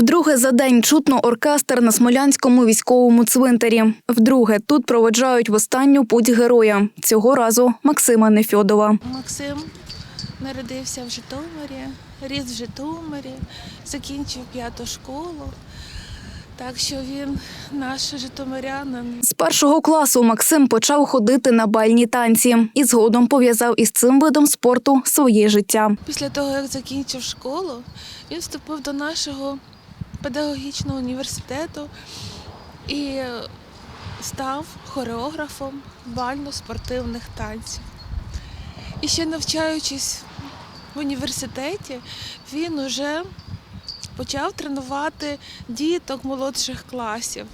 Вдруге за день чутно оркестр на Смолянському військовому цвинтарі. Вдруге тут проведжають в останню путь героя. Цього разу Максима Нефьодова. Максим народився в Житомирі, ріс в Житомирі, закінчив п'яту школу. Так що він наш житомирянин. З першого класу Максим почав ходити на бальні танці і згодом пов'язав із цим видом спорту своє життя. Після того, як закінчив школу, він вступив до нашого педагогічного університету і став хореографом бально-спортивних танців. І ще навчаючись в університеті, він уже почав тренувати діток молодших класів.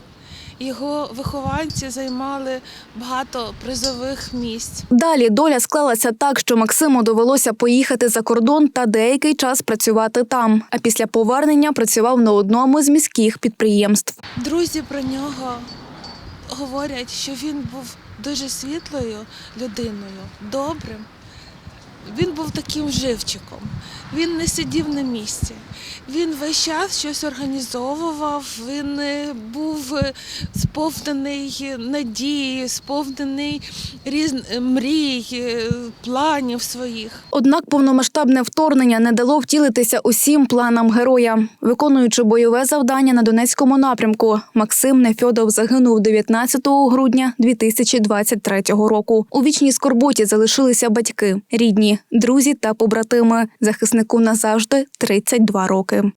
Його вихованці займали багато призових місць. Далі доля склалася так, що Максиму довелося поїхати за кордон та деякий час працювати там. А після повернення працював на одному з міських підприємств. Друзі про нього говорять, що він був дуже світлою людиною, добрим. Він був таким живчиком. Він не сидів на місці. Він весь час щось організовував. Він е, був е, сповнений надії, сповнений різ... мрій, е, планів своїх. Однак повномасштабне вторгнення не дало втілитися усім планам героя. Виконуючи бойове завдання на Донецькому напрямку, Максим Нефьодов загинув 19 грудня 2023 року. У вічній скорботі залишилися батьки, рідні, друзі та побратими. Захиснику назавжди 32 роки.